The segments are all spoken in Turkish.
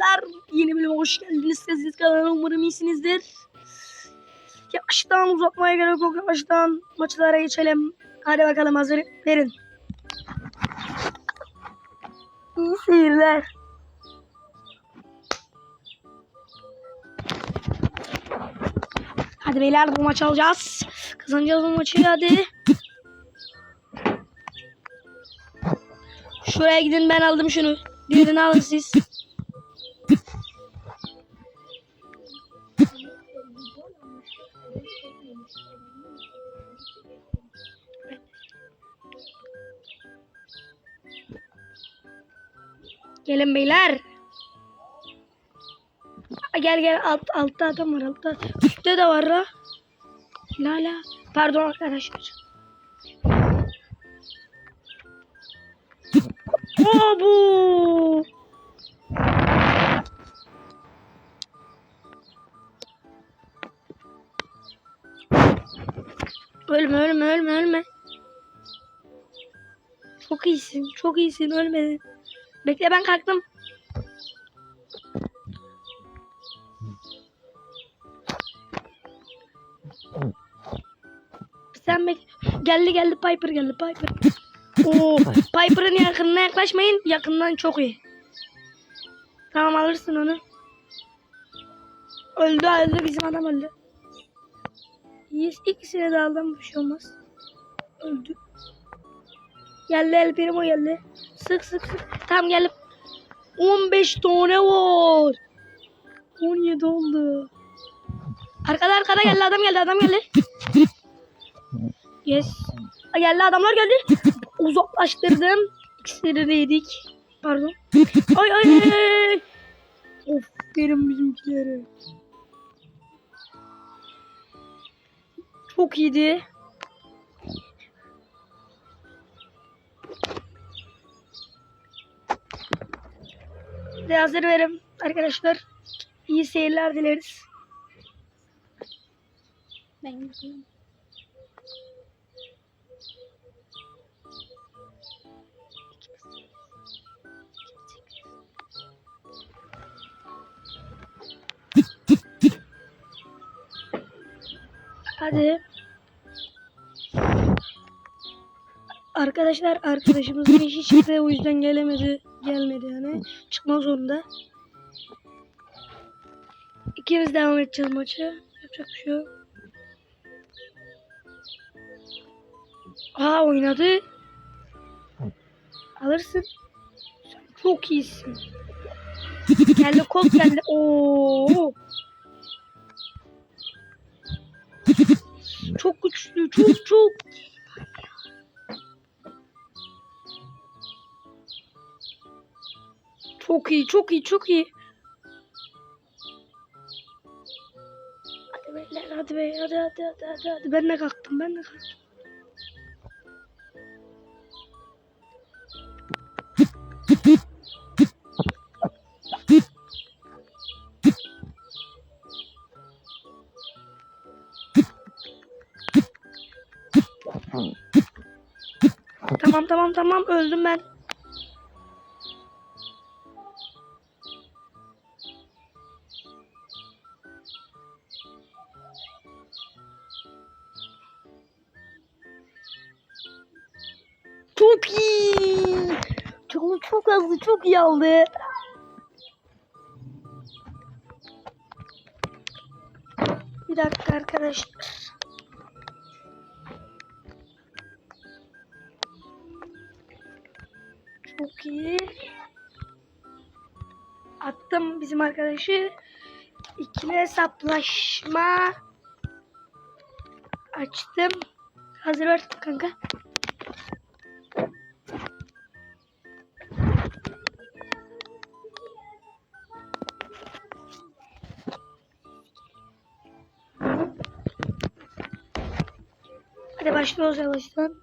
arkadaşlar. Yeni bölüme hoş geldiniz. Sessiz kanalına umarım iyisinizdir. Yavaştan uzatmaya gerek yok. Yavaştan maçlara geçelim. Hadi bakalım hazır verin. İyi seyirler. Hadi beyler bu maçı alacağız. Kazanacağız bu maçı hadi. Şuraya gidin ben aldım şunu. Diğerini alın siz. Gelin beyler. Gel gel alt, altta adam var altta. Üstte de var la. La. Pardon arkadaşlar. Abu. Ölme ölme ölme ölme. Çok iyisin çok iyisin ölmedin. Bekle ben kalktım. Sen bek geldi geldi Piper geldi Piper. Oo, Piper'ın yakınına yaklaşmayın. Yakından çok iyi. Tamam alırsın onu. Öldü öldü bizim adam öldü. Yes, ikisine de aldım bir şey olmaz. Öldü. Geldi El Primo geldi. Sık sık sık. Tamam geldim. 15 tane var. 17 oldu. Arkada arkada geldi adam geldi adam geldi. Yes. Geldi adamlar geldi. Uzaklaştırdım. İkisini yedik. Pardon. Ay ay ay. Of benim bizimkilere. Çok iyiydi. Ve hazır verim arkadaşlar. İyi seyirler dileriz. Ben gideyim. Hadi. Arkadaşlar arkadaşımızın işi çıktı o yüzden gelemedi. Gelmedi yani. Çıkma zorunda. İkimiz devam edeceğiz maçı. Yapacak bir şey yok. Aa oynadı. Alırsın. Sen çok iyisin. geldi kol geldi. Oo. Çok güçlü, çok çok. Çok iyi, çok iyi, çok iyi. Hadi beyler, hadi bey, hadi hadi hadi hadi, hadi. Ben de kalktım, ben de kalktım. Tamam tamam tamam öldüm ben. Çok iyi. Çok çok hızlı çok iyi aldı. Bir dakika arkadaşlar. Çok iyi. Attım bizim arkadaşı. İkili hesaplaşma. Açtım. Hazır ver kanka. Hadi başlıyoruz yavaştan.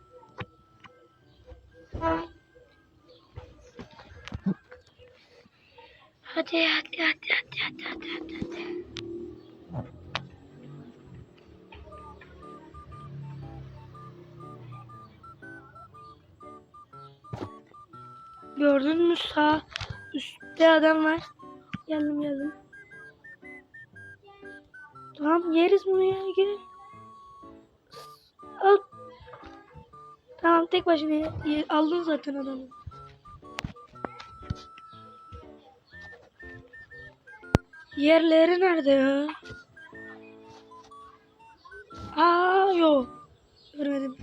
Hadi hadi hadi hadi hadi hadi hadi. hadi. Gördün mü sağ üstte adam var. Geldim geldim. Tamam yeriz bunu ya gel. Tamam tek başına aldın zaten adamı. Yerleri nerede ya? Aa yok. Görmedim.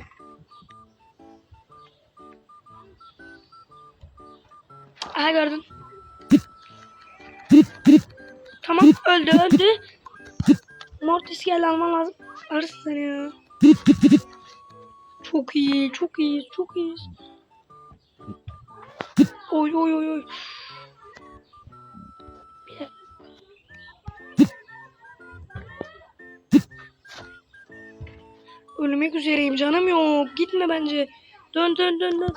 Aha gördüm. Tamam öldü öldü. Mortis geldi alman lazım. Arırsın seni ya. Çok iyi çok iyi çok iyi. Oy oy oy oy. Ölmek üzereyim canım yok. Gitme bence. Dön dön dön dön.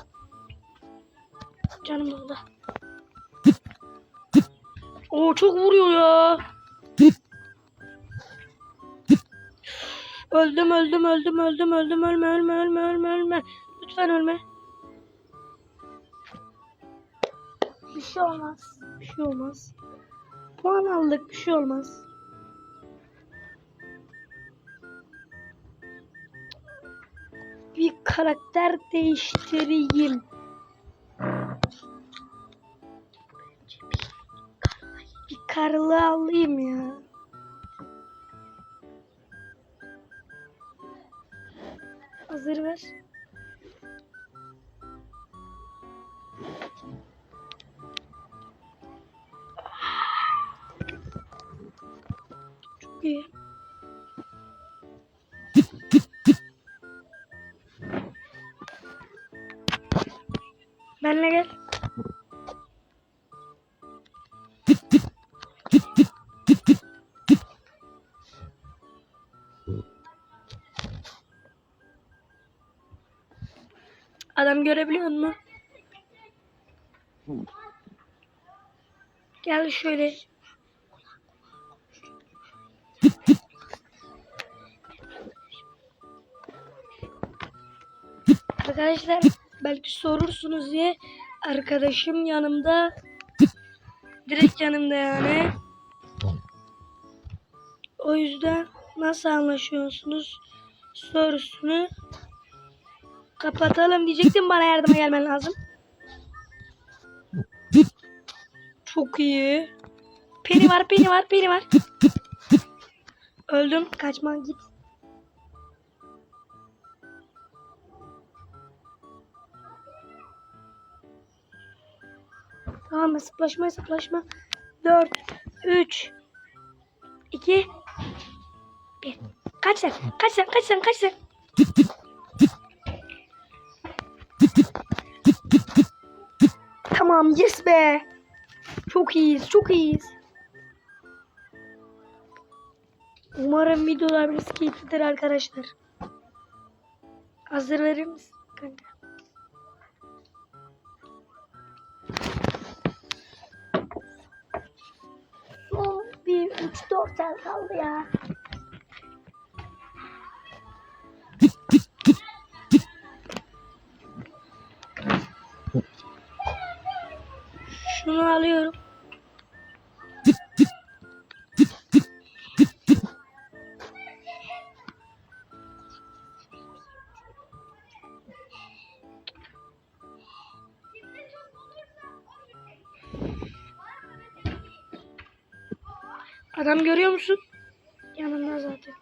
Canım doldu. Oo çok vuruyor ya. Öldüm öldüm öldüm öldüm öldüm ölme ölme ölme ölme ölme. Lütfen ölme. Bir şey olmaz. Bir şey olmaz. Puan aldık bir şey olmaz. Bir karakter değiştireyim. Bir karlı alayım ya. Hazır ver. Adam görebiliyor musun? Gel şöyle. Arkadaşlar belki sorursunuz diye arkadaşım yanımda direkt yanımda yani. O yüzden nasıl anlaşıyorsunuz sorusunu kapatalım diyecektim bana yardıma gelmen lazım. Çok iyi. Peni var, peni var, peni var. Öldüm. Kaçma git. Tamam hesaplaşma hesaplaşma. 4, 3, 2, 1. Kaç sen? Kaç sen? Kaç sen? Kaç sen? Tamam yes be. Çok iyiyiz. Çok iyiyiz. Umarım videolarımız keyiflidir arkadaşlar. Hazır verir misin kanka? Son bir 3-4 el kaldı ya. Adam görüyor musun? Yanında zaten.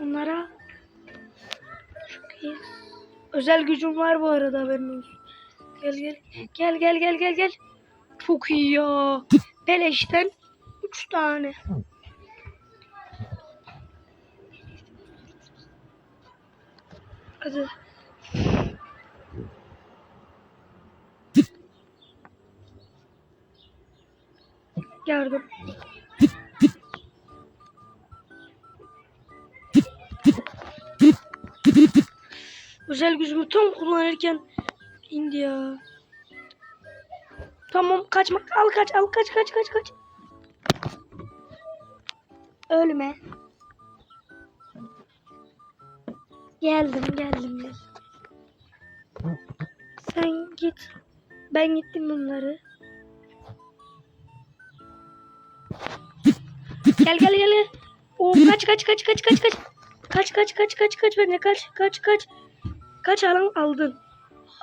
Onlara çok iyi. Özel gücüm var bu arada haberin olsun. Gel gel. Gel gel gel gel gel. Çok iyi ya. Beleşten 3 tane. Hadi. Yardım. Özel gücümü tam kullanırken indi ya. Tamam kaçmak al kaç al kaç kaç kaç kaç. Ölme. Geldim geldim. geldim. Sen git. Ben gittim bunları. Gel gel gel. Oo, kaç kaç kaç kaç kaç kaç. Kaç kaç kaç kaç kaç bence kaç kaç kaç. Kaç alan aldın?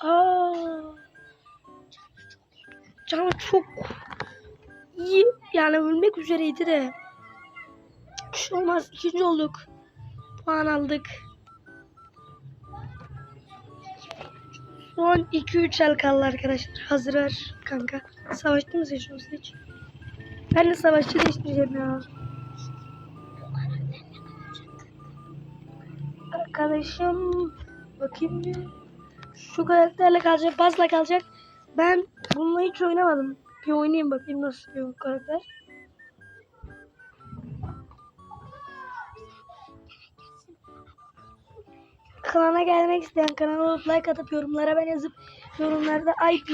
Aa. Canım çok iyi yani ölmek üzereydi de. Şey olmaz ikinci olduk. Puan aldık. Son 2-3 el kaldı arkadaşlar. Hazır ver kanka. Savaşçı mı seçiyorsun seç. Ben de savaşçı değiştireceğim ya. Arkadaşım bakayım bir. Şu karakterle kalacak, bazla kalacak. Ben bununla hiç oynamadım. Bir oynayayım bakayım nasıl bir karakter. Kanala gelmek isteyen kanala like atıp yorumlara ben yazıp yorumlarda ID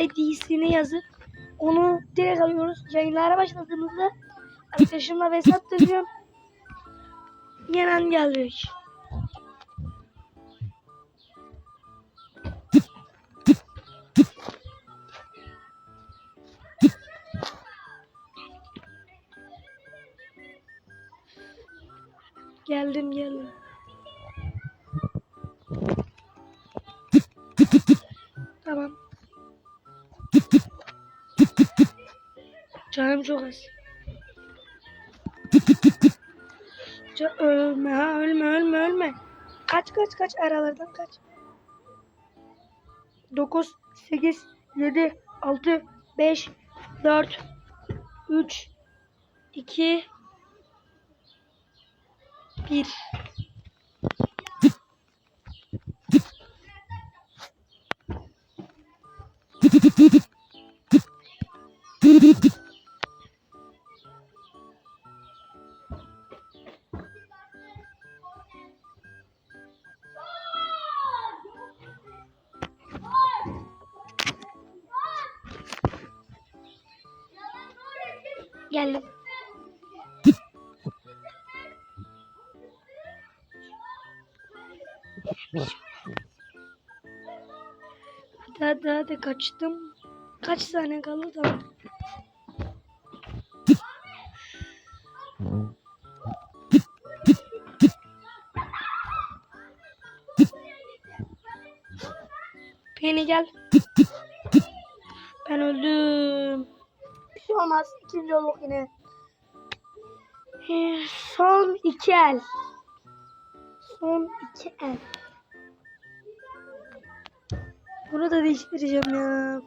ID'sini yazıp onu direkt alıyoruz. Yayınlara başladığımızda arkadaşımla Vesat dövüyorum. Yenen gelecek. Geldim geldim. Tamam. Canım çok az. Ca- ölme ha ölme ölme ölme. Kaç kaç kaç aralardan kaç. 9 8 7 6 5 4 3 2 1 Geldim. Hadi kaçtım. Kaç saniye kaldı tamam. Penny gel. Ben öldüm. Bir şey olmaz. İkinci olduk yine. Eh, Son iki el. Son iki el. Bunu da değiştireceğim ya.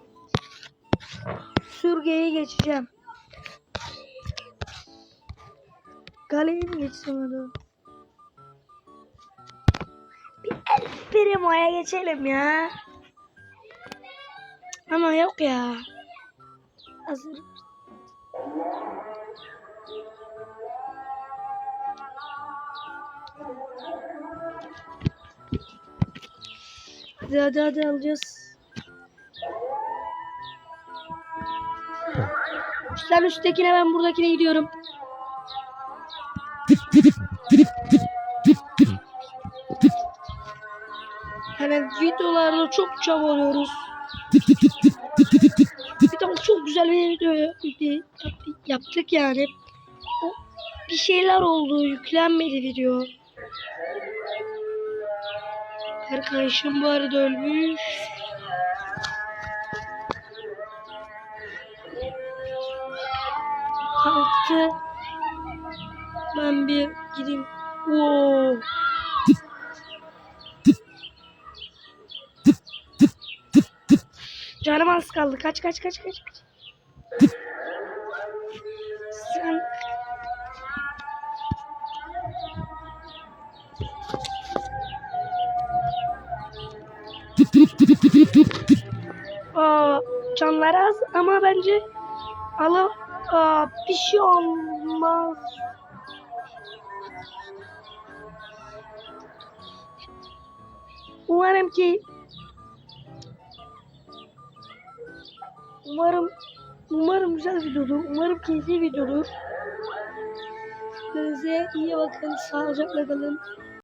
Sürgeyi geçeceğim. Galeye mi geçsem onu? Bir el Primo'ya geçelim ya. Ama yok ya. Hazır. Hadi hadi hadi alacağız. Sen üsttekine ben buradakine gidiyorum. Yani videolarda çok çabalıyoruz. Bir tane çok güzel bir video yaptık yani. Bir şeyler oldu, yüklenmedi video. Arkadaşım bu arada ölmüş. Kalktı. Ben bir gideyim. Oo. Canım az kaldı. Kaç kaç kaç kaç. Sen Aa, canları az ama bence ala aa, bir şey olmaz. Umarım ki Umarım umarım güzel videodur. Umarım keyifli videodur. Kendinize iyi bakın. Sağlıcakla kalın.